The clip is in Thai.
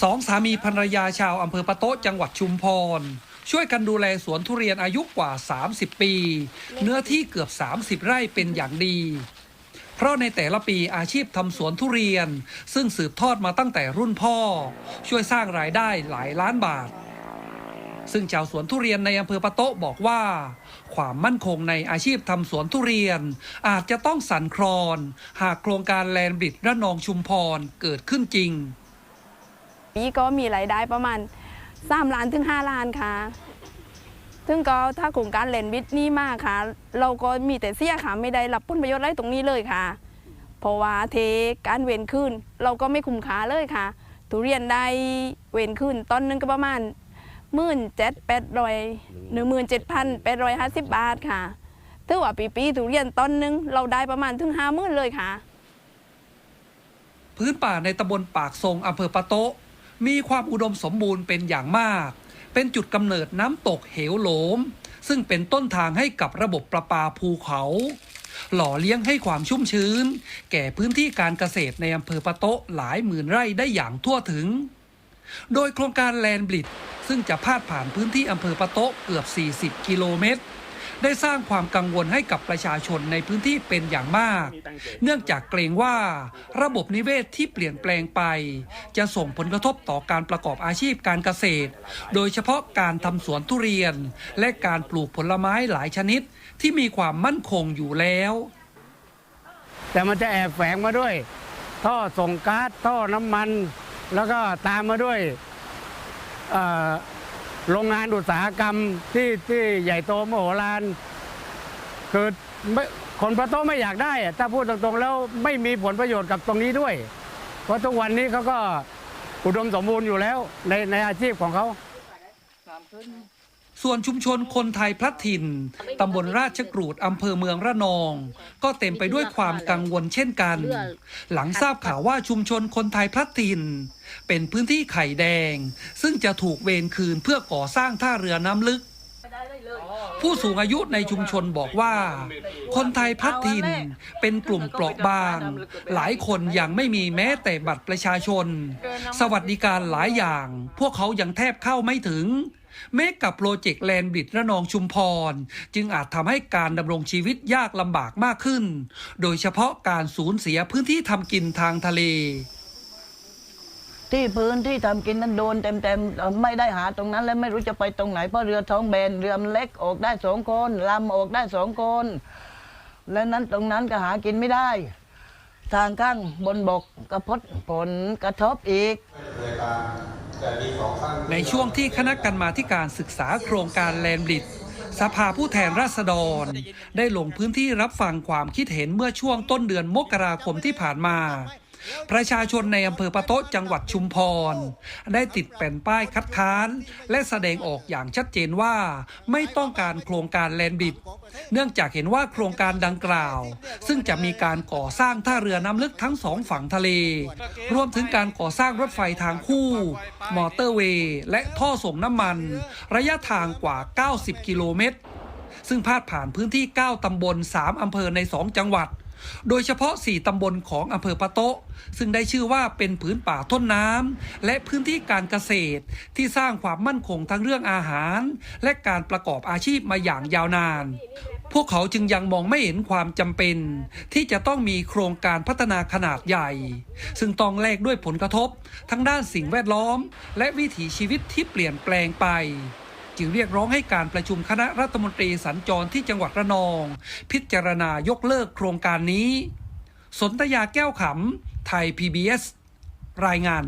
สองสามีภรรยาชาวอำเภอปะโต๊ะจังหวัดชุมพร ช่วยกันดูแลสวนทุเรียนอายุกว่า 30 ปี เนื้อที่เกือบ 30 ไร่เป็นอย่างดี เพราะในแต่ละปีอาชีพทำสวนทุเรียน ซึ่งสืบทอดมาตั้งแต่รุ่นพ่อ ช่วยสร้างรายได้หลายล้านบาท ซึ่งชาวสวนทุเรียนในอำเภอปะโต๊ะบอกว่า ความมั่นคงในอาชีพทำสวนทุเรียน อาจจะต้องสั่นคลอน หากโครงการแลนบิดระนองชุมพรเกิดขึ้นจริง ปีก็มีรายได้ประมาณ3ล้านถึง 5 ล้านค่ะ ซึ่งก็ถ้าโครงการเลนบิดนี่มากค่ะ เราก็มีแต่เสียค่ะไม่ได้รับผลประโยชน์อะไรตรงนี้เลยค่ะ เพราะว่าเทการเวนขึ้น เราก็ไม่คุ้มค่าเลยค่ะ ทุเรียนได้เวนขึ้นต้นหนึงก็ประมาณหมื่นเจ็ดแปดร้อยหนึ่งหมื่นเจ็ดพันแปดร้อยห้าสิบบาทค่ะถือว่าปีปีๆทุเรียนต้นหนึงเราได้ประมาณถึงห้าหมื่นเลยค่ะ พื้นป่าในตำบลปากทรงอำเภอปะโตะ มีความอุดมสมบูรณ์เป็นอย่างมาก เป็นจุดกำเนิดน้ำตกเหวโหลม ซึ่งเป็นต้นทางให้กับระบบประปาภูเขา หล่อเลี้ยงให้ความชุ่มชื้น แก่พื้นที่การเกษตรในอำเภอปะโตะหลายหมื่นไร่ได้อย่างทั่วถึง โดยโครงการแลนบริดซึ่งจะพาดผ่านพื้นที่อำเภอปะโตะเกือบ 40 กิโลเมตร ได้สร้างความกังวลให้กับประชาชนในพื้นที่เป็นอย่างมาก เนื่องจากเกรงว่าระบบนิเวศที่เปลี่ยนแปลงไป จะส่งผลกระทบต่อการประกอบอาชีพการเกษตร โดยเฉพาะการทำสวนทุเรียน และการปลูกผลไม้หลายชนิดที่มีความมั่นคงอยู่แล้ว แต่มันจะแอบแฝงมาด้วย ท่อส่งก๊าซท่อน้ำมัน แล้วก็ตามมาด้วยอ่อ โรงงานอุตสาหกรรมที่ที่ใหญ่โตมโหฬารคือคนประโตไม่อยากได้อะถ้าพูดตรงๆแล้วไม่มีผลประโยชน์กับตรงนี้ด้วย เพราะทุกวันนี้เขาก็อุดมสมบูรณ์อยู่แล้วในในอาชีพของเขา ส่วนชุมชนคนไทยพลัดถิ่น ตำบลราชกรูดอำเภอเมืองระนอง ก็เต็มไปด้วยความกังวลเช่นกัน หลังทราบข่าวว่าชุมชนคนไทยพลัดถิ่น เป็นพื้นที่ไข่แดง ซึ่งจะถูกเวรคืนเพื่อก่อสร้างท่าเรือน้ำลึก ผู้สูงอายุในชุมชนบอกว่า คนไทยพลัดถิ่นเป็นกลุ่มเปราะบาง หลายคนยังไม่มีแม้แต่บัตรประชาชน สวัสดิการหลายอย่าง พวกเขายังแทบเข้าไม่ถึงแม้กับโปรเจกต์แลนด์บริดระนองชุมพร จึงอาจทำให้การดำรงชีวิตยากลำบากมากขึ้น โดยเฉพาะการสูญเสียพื้นที่ทำกินทางทะเล ที่พื้นที่ทำกินนั้นโดนเต็มๆไม่ได้หาตรงนั้นแล้วไม่รู้จะไปตรงไหนเพราะเรือท้องแบนเรือมันเล็กออกได้สองคนลำออกได้สองคน และนั้นตรงนั้นก็หากินไม่ได้ ทางข้างบนบกกระพดผลกระทบอีก ในช่วงที่คณะกรรมาการศึกษาโครงการแลนบริดสภาผู้แทนราษฎร ได้ลงพื้นที่รับฟังความคิดเห็นเมื่อช่วงต้นเดือนมกราคมที่ผ่านมา ประชาชนในอำเภอปะโต๊ะจังหวัดชุมพร ได้ติดแผ่นป้ายคัดค้าน และแสดงออกอย่างชัดเจนว่าไม่ต้องการโครงการแลนบิด เนื่องจากเห็นว่าโครงการดังกล่าว ซึ่งจะมีการก่อสร้างท่าเรือน้ำลึกทั้งสองฝั่งทะเล รวมถึงการก่อสร้างรถไฟทางคู่ มอเตอร์เวย์ และท่อส่งน้ำมัน ระยะทางกว่า 90 กิโลเมตรซึ่งพาดผ่านพื้นที่ 9 ตำบล 3 อำเภอใน 2 จังหวัด โดยเฉพาะ 4 ตำบลของอำเภอปะโตะ ซึ่งได้ชื่อว่าเป็นผืนป่าต้นน้ำและพื้นที่การเกษตร ที่สร้างความมั่นคงทั้งเรื่องอาหาร และการประกอบอาชีพมาอย่างยาวนาน พวกเขาจึงยังมองไม่เห็นความจำเป็น ที่จะต้องมีโครงการพัฒนาขนาดใหญ่ ซึ่งต้องแลกด้วยผลกระทบ ทั้งด้านสิ่งแวดล้อม และวิถีชีวิตที่เปลี่ยนแปลงไป จึงเรียกร้องให้การประชุมคณะรัฐมนตรีสัญจรที่จังหวัดระนอง พิจารณายกเลิกโครงการนี้ สนธยาแก้วขำ ไทย PBS รายงาน